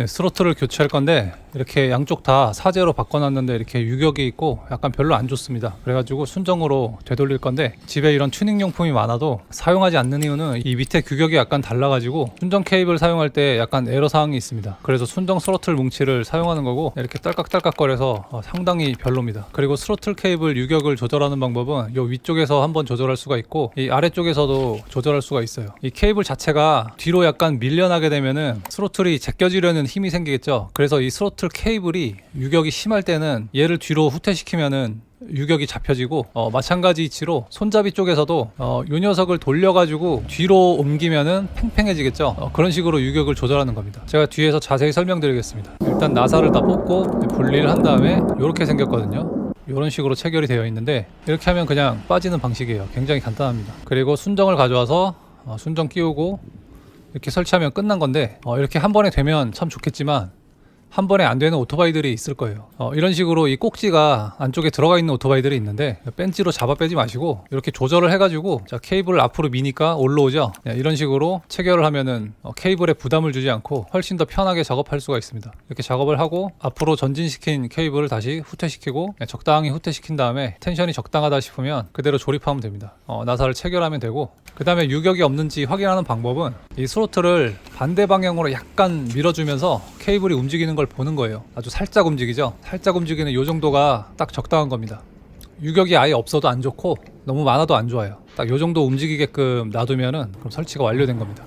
네, 스로틀을 교체할 건데 이렇게 양쪽 다 사제로 바꿔놨는데 이렇게 유격이 있고 약간 별로 안 좋습니다. 그래가지고 순정으로 되돌릴 건데 집에 이런 튜닝 용품이 많아도 사용하지 않는 이유는 이 밑에 규격이 약간 달라가지고 순정 케이블 사용할 때 약간 에러 사항이 있습니다. 그래서 순정 스로틀 뭉치를 사용하는 거고 이렇게 딸깍딸깍거려서 어, 상당히 별로입니다. 그리고 스로틀 케이블 유격을 조절하는 방법은 이 위쪽에서 한번 조절할 수가 있고 이 아래쪽에서도 조절할 수가 있어요. 이 케이블 자체가 뒤로 약간 밀려나게 되면은 스로틀이 제껴지려는 힘이 생기겠죠. 그래서 이 스로틀 케이블이 유격이 심할 때는 얘를 뒤로 후퇴시키면은 유격이 잡혀지고 어, 마찬가지 이치로 손잡이 쪽에서도 어, 요 녀석을 돌려가지고 뒤로 옮기면은 팽팽해지겠죠. 어, 그런 식으로 유격을 조절하는 겁니다. 제가 뒤에서 자세히 설명드리겠습니다. 일단 나사를 다 뽑고 분리를 한 다음에 이렇게 생겼거든요. 이런 식으로 체결이 되어 있는데 이렇게 하면 그냥 빠지는 방식이에요. 굉장히 간단합니다. 그리고 순정을 가져와서 어, 순정 끼우고 이렇게 설치하면 끝난 건데 어, 이렇게 한 번에 되면 참 좋겠지만 한 번에 안 되는 오토바이들이 있을 거예요. 어, 이런 식으로 이 꼭지가 안쪽에 들어가 있는 오토바이들이 있는데 벤치로 잡아 빼지 마시고 이렇게 조절을 해가지고 자 케이블을 앞으로 미니까 올라오죠. 네, 이런 식으로 체결을 하면은 어, 케이블에 부담을 주지 않고 훨씬 더 편하게 작업할 수가 있습니다. 이렇게 작업을 하고 앞으로 전진시킨 케이블을 다시 후퇴시키고 네, 적당히 후퇴시킨 다음에 텐션이 적당하다 싶으면 그대로 조립하면 됩니다. 어, 나사를 체결하면 되고 그 다음에 유격이 없는지 확인하는 방법은 이 스로틀을 반대 방향으로 약간 밀어주면서 케이블이 움직이는 걸 보는 거예요. 아주 살짝 움직이죠. 살짝 움직이는 요 정도가 딱 적당한 겁니다. 유격이 아예 없어도 안 좋고 너무 많아도 안 좋아요. 딱 요 정도 움직이게끔 놔두면은 그럼 설치가 완료된 겁니다.